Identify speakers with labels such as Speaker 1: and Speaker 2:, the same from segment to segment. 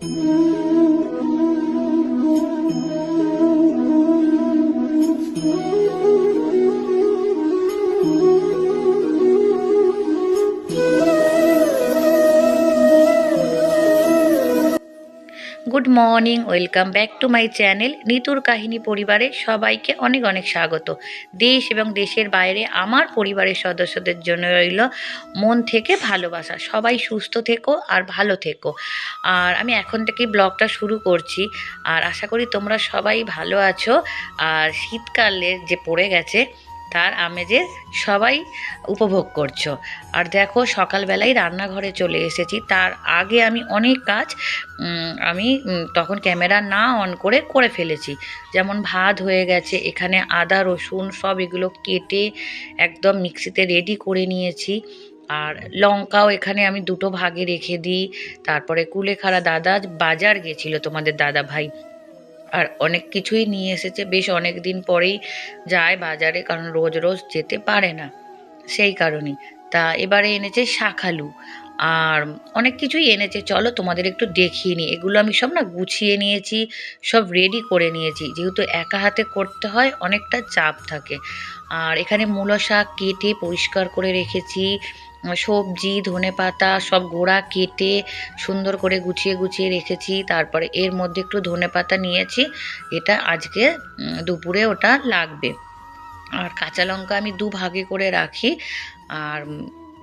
Speaker 1: Thank you. Good morning, welcome back to my channel নিতুর কাহিনী পরিবারে সবাইকে অনেক অনেক স্বাগত। দেশ এবং দেশের বাইরে আমার পরিবারের সদস্যদের জন্য রইল মন থেকে ভালোবাসা। সবাই সুস্থ থেকো আর ভালো থেকো। আর আমি এখন থেকেই ব্লগটা শুরু করছি। আর আশা করি তোমরা সবাই ভালো আছো। আর শীতকালে যে পড়ে গেছে তার আমেজে সবাই উপভোগ করছ। আর দেখো, সকালবেলায় রান্নাঘরে চলে এসেছি। তার আগে আমি অনেক কাজ আমি তখন ক্যামেরা না অন করে করে ফেলেছি। যেমন ভাত হয়ে গেছে, এখানে আদা, রসুন সব এগুলো কেটে একদম মিক্সিতে রেডি করে নিয়েছি। আর লঙ্কাও এখানে আমি দুটো ভাগে রেখে দিই। তারপরে কুলেখাড়া দাদা, বাজার গেছিল তোমাদের দাদা ভাই আর অনেক কিছুই নিয়ে এসেছে। বেশ অনেক দিন পরেই যায় বাজারে, কারণ রোজ রোজ যেতে পারে না। সেই কারণেই। তা এবারে এনেছে শাখালু। আর অনেক কিছুই এনেছে। চলো তোমাদের একটু দেখিয়ে নিই। এগুলো আমি সব না গুছিয়ে নিয়েছি, সব রেডি করে নিয়েছি। যেহেতু একা হাতে করতে হয়, অনেকটা চাপ থাকে। আর এখানে মূলো শাক কেটে পরিষ্কার করে রেখেছি। সবজি, ধনে পাতা সব গোড়া কেটে সুন্দর করে গুছিয়ে গুছিয়ে রেখেছি। তারপরে এর মধ্যে একটু ধনে পাতা নিয়েছি। এটা আজকে দুপুরে ওটা লাগবে। আর কাঁচা লঙ্কা আমি দু ভাগে করে রাখি। আর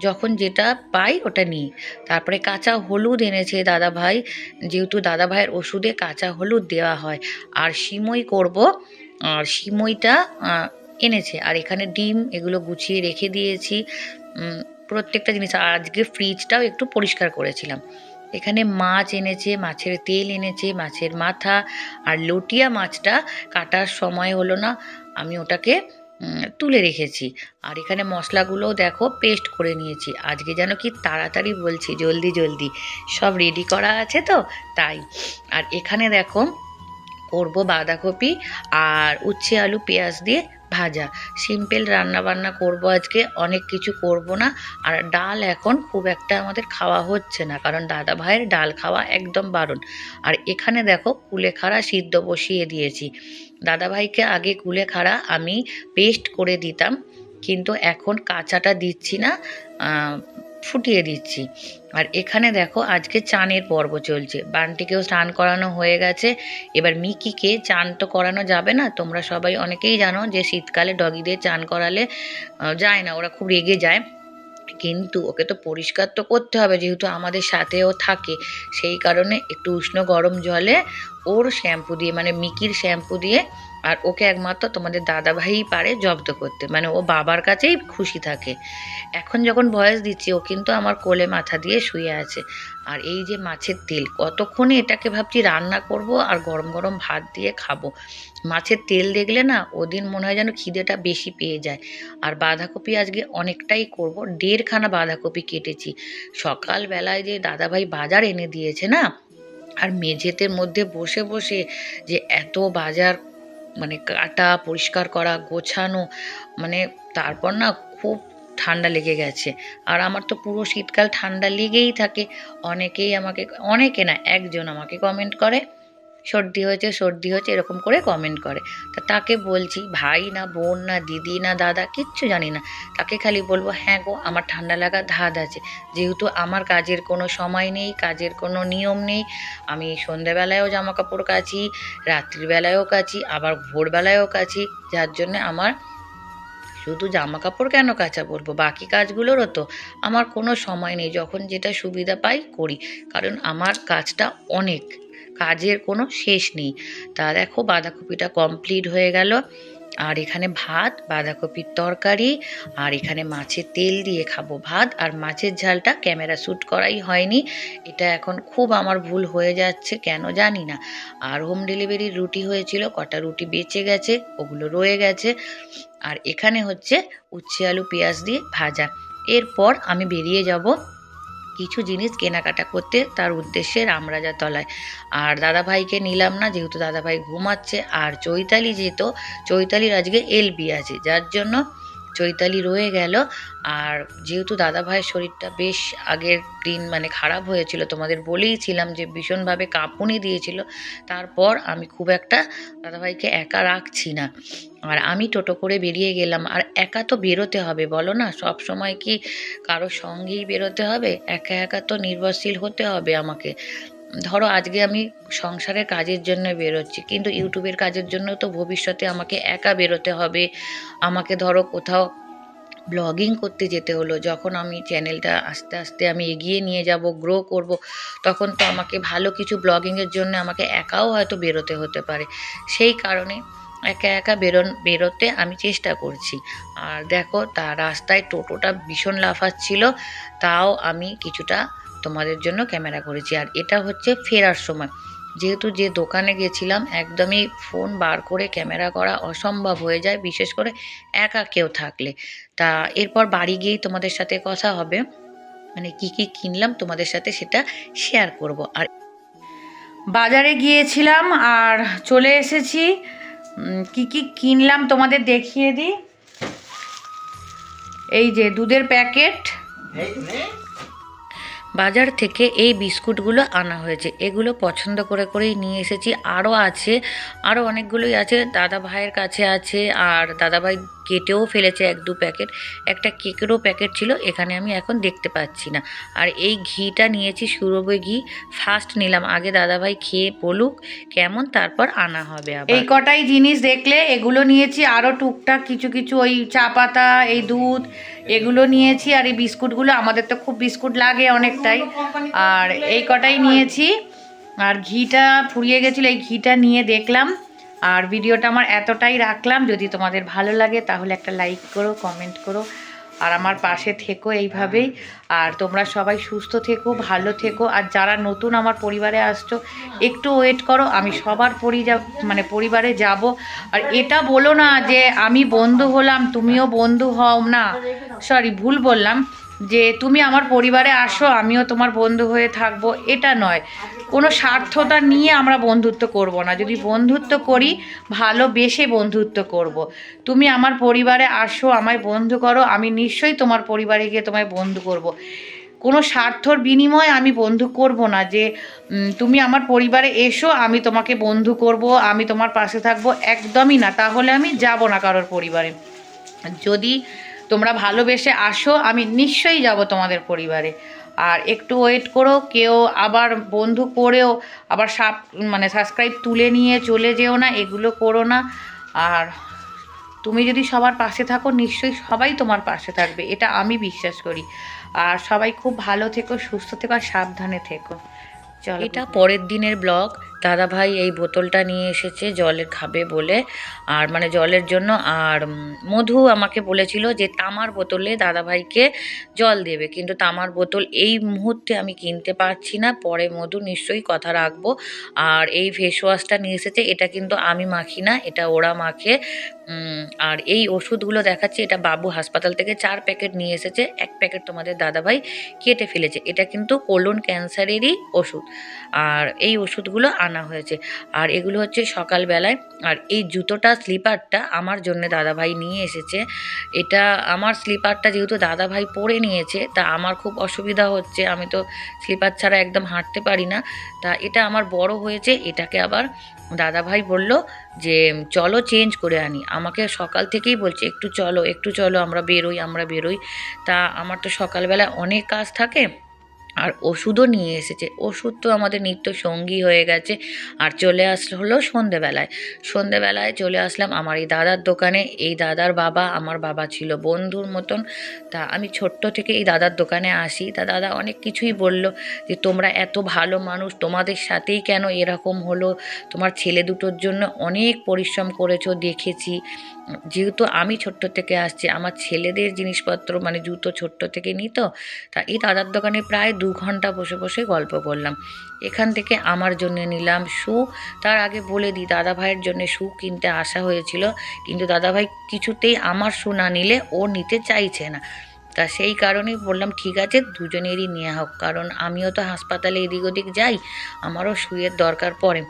Speaker 1: যখন যেটা পাই ওটা নিই। তারপরে কাঁচা হলুদ এনেছে দাদা ভাই। যেহেতু দাদা ভাইয়ের ওষুধে কাঁচা হলুদ দেওয়া হয়। আর সিমই করব। আর সিমইটা এনেছে। আর এখানে ডিম এগুলো গুছিয়ে রেখে দিয়েছি। প্রত্যেকটা জিনিস। আর আজকে ফ্রিজটাও একটু পরিষ্কার করেছিলাম। এখানে মাছ এনেছে, মাছের তেল এনেছে, মাছের মাথা আর লটিয়া মাছটা কাটার সময় হলো না, আমি ওটাকে তুলে রেখেছি। আর এখানে মশলাগুলোও দেখো পেস্ট করে নিয়েছি। আজকে যেন কি তাড়াতাড়ি বলছি, জলদি জলদি। সব রেডি করা আছে তো? তাই। আর এখানে দেখো, করব বাঁধাকপি আর উচ্ছে আলু পেঁয়াজ দিয়ে ভাজা। সিম্পল রান্নাবান্না করব আজকে, অনেক কিছু করব না। আর ডাল এখন খুব একটা আমাদের খাওয়া হচ্ছে না, কারণ দাদা ভাইয়ের ডাল খাওয়া একদম বারণ। আর এখানে দেখো কুলেখাড়া সিদ্ধ বসিয়ে দিয়েছি। দাদা ভাইকে আগে কুলেখাড়া আমি পেস্ট করে দিতাম, কিন্তু এখন কাঁচাটা দিচ্ছি না। ফুটিয়ে দিচ্ছি। আর এখানে দেখো আজকে চানের পর্ব চলছে। বানটিকেও স্নান করানো হয়ে গেছে। এবার মিকিকে চান তো করানো যাবে না। তোমরা সবাই অনেকেই জানো যে শীতকালে ডগিদের চান করালে যায় না, ওরা খুব রেগে যায়। কিন্তু ওকে তো পরিষ্কার তো করতে হবে, যেহেতু আমাদের সাথেও থাকে। সেই কারণে একটু উষ্ণ গরম জলে ওর শ্যাম্পু দিয়ে মানে মিকির শ্যাম্পু দিয়ে আর ওকে একমাত্র তোমাদের দাদা ভাইই পারে জব্দ করতে। মানে ও বাবার কাছেই খুশি থাকে। এখন যখন বয়স দিচ্ছি, ও কিন্তু আমার কোলে মাথা দিয়ে শুয়ে আছে। আর এই যে মাছের তেল, কতক্ষণে এটাকে ভাবছি রান্না করব আর গরম গরম ভাত দিয়ে খাব? মাছের তেল দেখলে না, ওদিন মনে হয় যেন খিদেটা বেশি পেয়ে যায়। আর বাঁধাকপি আজকে অনেকটাই করব, দেড়খানা বাঁধাকপি কেটেছি। সকালবেলায় যে দাদাভাই বাজার এনে দিয়েছে না, আর মেঝেতে মধ্যে বসে বসে যে এত বাজার মানে কাটা, পরিষ্কার করা, গোছানো মানে তারপর না খুব ঠান্ডা লেগে গেছে। আর আমার তো পুরো শীতকাল ঠান্ডা লেগেই থাকে। অনেকেই আমাকে, অনেকে না, একজন আমাকে কমেন্ট করে। সর্দি হয়েছে সর্দি হয়েছে, এরকম করে কমেন্ট করে। তা তাকে বলছি, ভাই না, বোন না, দিদি না, দাদা, কিচ্ছু জানি না। তাকে খালি বলব হ্যাঁ গো, আমার ঠান্ডা লাগা ধাত আছে। যেহেতু আমার কাজের কোনো সময় নেই, কাজের কোনো নিয়ম নেই, আমি সন্ধ্যাবেলায়ও জামা কাপড় কাচি, রাত্রিবেলায়ও কাচি, আবার ভোরবেলায়ও কাচি, যার জন্যে আমার শুধু জামা কাপড় কেন কাচা বলব? বাকি কাজগুলোরও তো আমার কোনো সময় নেই। যখন যেটা সুবিধা পাই করি। কারণ আমার কাজটা অনেক। কাজের কোনো শেষ নেই। তা দেখো বাঁধাকপিটা কমপ্লিট হয়ে গেল। আর এখানে ভাত, বাঁধাকপির তরকারি, আর এখানে মাছের তেল দিয়ে খাব ভাত। আর মাছের ঝালটা ক্যামেরা শ্যুট করাই হয়নি। এটা এখন খুব আমার ভুল হয়ে যাচ্ছে, কেন জানি না। আর হোম ডেলিভারির রুটি হয়েছিল, কটা রুটি বেঁচে গেছে, ওগুলো রয়ে গেছে। আর এখানে হচ্ছে উচ্ছে আলু পেঁয়াজ দিয়ে ভাজা। এরপর আমি বেরিয়ে যাব কিছু জিনিস কেনাকাটা করতে তার উদ্দেশ্যে রামরাজা তলায়। আর দাদাভাইকে নিলাম না, যেহেতু দাদাভাই ঘুমাচ্ছে। আর চৈতালি যেহেতু, চৈতালির আজকে এলবি আছে, যার জন্য চৈতালি রয়ে গেল। আর যেহেতু দাদা ভাইয়ের শরীরটা বেশ আগের দিন মানে খারাপ হয়েছিল, তোমাদের বলেইছিলাম যে ভীষণভাবে কাঁপুনি দিয়েছিল, তারপর আমি খুব একটা দাদাভাইকে একা রাখছি না। আর আমি টোটো করে বেরিয়ে গেলাম। আর একা তো বেরোতে হবে, বলো না? সব সময় কি কারোর সঙ্গেই বেরোতে হবে? একা একা তো নির্ভরশীল হতে হবে আমাকে। ধরো আজকে আমি সংসারের কাজের জন্য বেরোচ্ছি, কিন্তু ইউটিউবের কাজের জন্য তো ভবিষ্যতে আমাকে একা বেরোতে হবে। আমাকে ধরো কোথাও ব্লগিং করতে যেতে হলো, যখন আমি চ্যানেলটা আস্তে আস্তে আমি এগিয়ে নিয়ে যাব গ্রো করব, তখন তো আমাকে ভালো কিছু ব্লগিংয়ের জন্য আমাকে একাও হয়তো বেরোতে হতে পারে। সেই কারণে একা একা বেরোন, বেরোতে আমি চেষ্টা করছি। আর দেখো, তা রাস্তায় টোটোটা ভীষণ লাফাচ্ছিল, তাও আমি কিছুটা তোমাদের জন্য ক্যামেরা করেছি। আর এটা হচ্ছে ফেরার সময়। যেহেতু যে দোকানে গেছিলাম, একদমই ফোন বার করে ক্যামেরা করা অসম্ভব হয়ে যায়, বিশেষ করে একা কেউ থাকলে। তা এরপর বাড়ি গিয়েই তোমাদের সাথে কথা হবে। মানে কি কি কিনলাম তোমাদের সাথে সেটা শেয়ার করব। আর বাজারে গিয়েছিলাম আর চলে এসেছি। কি কি কিনলাম তোমাদের দেখিয়ে দিই। এই যে দুধের প্যাকেট। বাজার থেকে এই বিস্কুটগুলো আনা হয়েছে। এগুলো পছন্দ করে করেই নিয়ে এসেছি। আরও আছে, আরও অনেকগুলোই আছে। দাদা ভাইয়ের কাছে আছে, আর দাদা ভাই কেটেও ফেলেছে এক দু প্যাকেট। একটা কেকেরও প্যাকেট ছিল, এখানে আমি এখন দেখতে পাচ্ছি না। আর এই ঘিটা নিয়েছি সুরভি ঘি ফার্স্ট নিলাম। আগে দাদা ভাই খেয়ে বলুক কেমন, তারপর আনা হবে এই কটাই জিনিস দেখলে এগুলো নিয়েছি আরও টুকটাক কিছু কিছু ওই চা পাতা, এই দুধ, এগুলো নিয়েছি। আর এই বিস্কুটগুলো, আমাদের তো খুব বিস্কুট লাগে অনেকটাই। আর এই কটাই নিয়েছি। আর ঘিটা ফুরিয়ে গেছিল, এই ঘিটা নিয়ে দেখলাম। আর ভিডিওটা আমার এতটাই রাখলাম, যদি তোমাদের ভালো লাগে তাহলে একটা লাইক করো কমেন্ট করো, আর আমার পাশে থেকো এইভাবেই। আর তোমরা সবাই সুস্থ থেকো, ভালো থেকো, আর যারা নতুন আমার পরিবারে আসছো, একটু ওয়েট করো, আমি সবার পরিযা মানে পরিবারে যাব। আর এটা বলো না যে আমি বন্ধু হলাম, তুমিও বন্ধু হও না। সরি ভুল বললাম। যে তুমি আমার পরিবারে আসো, আমিও তোমার বন্ধু হয়ে থাকব, এটা নয় কোনো স্বার্থতা নিয়ে আমরা বন্ধুত্ব করব না যদি বন্ধুত্ব করি, ভালোবেসে বন্ধুত্ব করব। তুমি আমার পরিবারে আসো, আমায় বন্ধু করো, আমি নিশ্চয়ই তোমার পরিবারে গিয়ে তোমায় বন্ধু করব। কোনো স্বার্থর বিনিময়ে আমি বন্ধু করব না যে তুমি আমার পরিবারে এসো, আমি তোমাকে বন্ধু করব, আমি তোমার পাশে থাকব, একদমই না তাহলে আমি যাব না কারোর পরিবারে যদি তোমরা ভালোবেসে আসো আমি নিশ্চয়ই যাব তোমাদের পরিবারে। আর একটু ওয়েট করো কেউ আবার বন্ধু করেও আবার সাব মানে সাবস্ক্রাইব তুলে নিয়ে চলে যেও না এগুলো করো না। আর তুমি যদি সবার পাশে থাকো নিশ্চয়ই সবাই তোমার পাশে থাকবে এটা আমি বিশ্বাস করি। আর সবাই খুব ভালো থেকো সুস্থ থেকো আর সাবধানে থেকো। চলো এটা পরের দিনের ব্লগ দাদা ভাই এই বোতলটা নিয়ে এসেছে জলের খাবে বলে। আর মানে জলের জন্য আর মধু আমাকে বলেছিল যে তামার বোতলে দাদা ভাইকে জল দেবে। কিন্তু তামার বোতল এই মুহূর্তে আমি কিনতে পারছি না, পরে মধু নিশ্চয়ই কথা রাখব। আর এই ফেস ওয়াশটা নিয়ে এসেছে, এটা কিন্তু আমি মাখি না, এটা ওরা মাখে। আর এই ওষুধগুলো দেখাচ্ছে, এটা বাবু হাসপাতাল থেকে চার প্যাকেট নিয়ে এসেছে, এক প্যাকেট তোমাদের দাদাভাই কেটে ফেলেছে। এটা কিন্তু কোলন ক্যান্সারেরই ওষুধ। আর এই ওষুধগুলো আনা হয়েছে। আর এগুলো হচ্ছে সকালবেলায়। আর এই জুতোটা, স্লিপারটা আমার জন্য দাদাভাই নিয়ে এসেছে। এটা আমার স্লিপারটা যেহেতু দাদাভাই পরে নিয়েছে, তা আমার খুব অসুবিধা হচ্ছে। আমি তো স্লিপার ছাড়া একদম হাঁটতে পারি না। তা এটা আমার বড় হয়েছে। এটাকে আবার দাদাভাই বলল যে, চলো চেঞ্জ করে আনি। আমাকে সকাল থেকেই বলছে, একটু চলো একটু চলো, আমরা বেরোই আমরা বেরোই। তা আমার তো সকালবেলা অনেক কাজ থাকে। আর ওষুধও নিয়ে এসেছে। ওষুধ তো আমাদের নিত্য সঙ্গী হয়ে গেছে। আর চলে আসলো হলো সন্ধেবেলায়। সন্ধেবেলায় চলে আসলাম আমার এই দাদার দোকানে। এই দাদার বাবা আমার বাবা ছিল বন্ধুর মতন। তা আমি ছোট্ট থেকে এই দাদার দোকানে আসি। তা দাদা অনেক কিছুই বলল যে, তোমরা এত ভালো মানুষ, তোমাদের সাথেই কেন এরকম হলো? তোমার ছেলে দুটোর জন্য অনেক পরিশ্রম করেছ, দেখেছি। যেহেতু আমি ছোট্ট থেকে আসছি, আমার ছেলেদের জিনিসপত্র মানে জুতো ছোট্ট থেকে নিত। তা এই দাদার দোকানে প্রায় দু ঘণ্টা বসে বসে গল্প করলাম। এখান থেকে আমার জন্য নিলাম শু। তার আগে বলে দিই, দাদাভাইয়ের জন্য শু কিনতে আসা হয়েছিল। কিন্তু দাদাভাই কিছুতেই আমার শু না নিলে ও নিতে চাইছে না। তা সেই কারণেই বললাম, ঠিক আছে, দুজনেরই নেওয়া হোক। কারণ আমিও তো হাসপাতালে এদিক ওদিক যাই। আমারও শুয়ের দরকার পড়ে।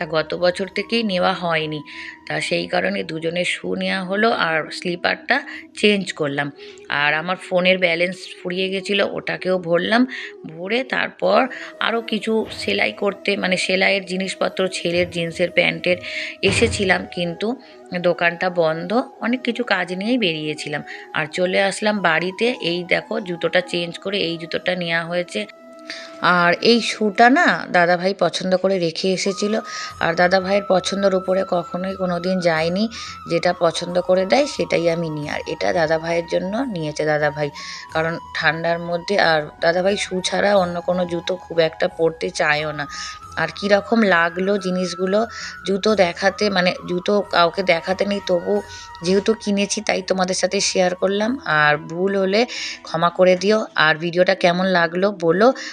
Speaker 1: তা গত বছর থেকেই নেওয়া হয়নি। তা সেই কারণে দুজনের শু নেওয়া হলো আর স্লিপারটা চেঞ্জ করলাম। আর আমার ফোনের ব্যালেন্স ফুরিয়ে গেছিল, ওটাকেও ভরলাম। ভরে তারপর আরও কিছু সেলাই করতে মানে সেলাইয়ের জিনিসপত্র, ছেলের জিন্সের প্যান্টের এসেছিলাম, কিন্তু দোকানটা বন্ধ। অনেক কিছু কাজ নিয়েই বেরিয়েছিলাম। আর চলে আসলাম বাড়িতে। এই দেখো, জুতোটা চেঞ্জ করে এই জুতোটা নেওয়া হয়েছে। আর এই শ্যুটা না দাদাভাই পছন্দ করে রেখে এসেছিল। আর দাদাভাইয়ের পছন্দের উপরে কখনোই কোনো দিন যায়নি। যেটা পছন্দ করে দেয় সেটাই আমি নিই। আর এটা দাদাভাইয়ের জন্য নিয়েছে দাদাভাই। কারণ ঠান্ডার মধ্যে আর দাদাভাই শু ছাড়া অন্য কোনো জুতো খুব একটা পরতে চায়ও না। আর কীরকম লাগল জিনিসগুলো, জুতো দেখাতে মানে জুতো কাউকে দেখাতে নেই, তবু যেহেতু কিনেছি তাই তোমাদের সাথে শেয়ার করলাম। আর ভুল হলে ক্ষমা করে দিও। আর ভিডিওটা কেমন লাগল বলো।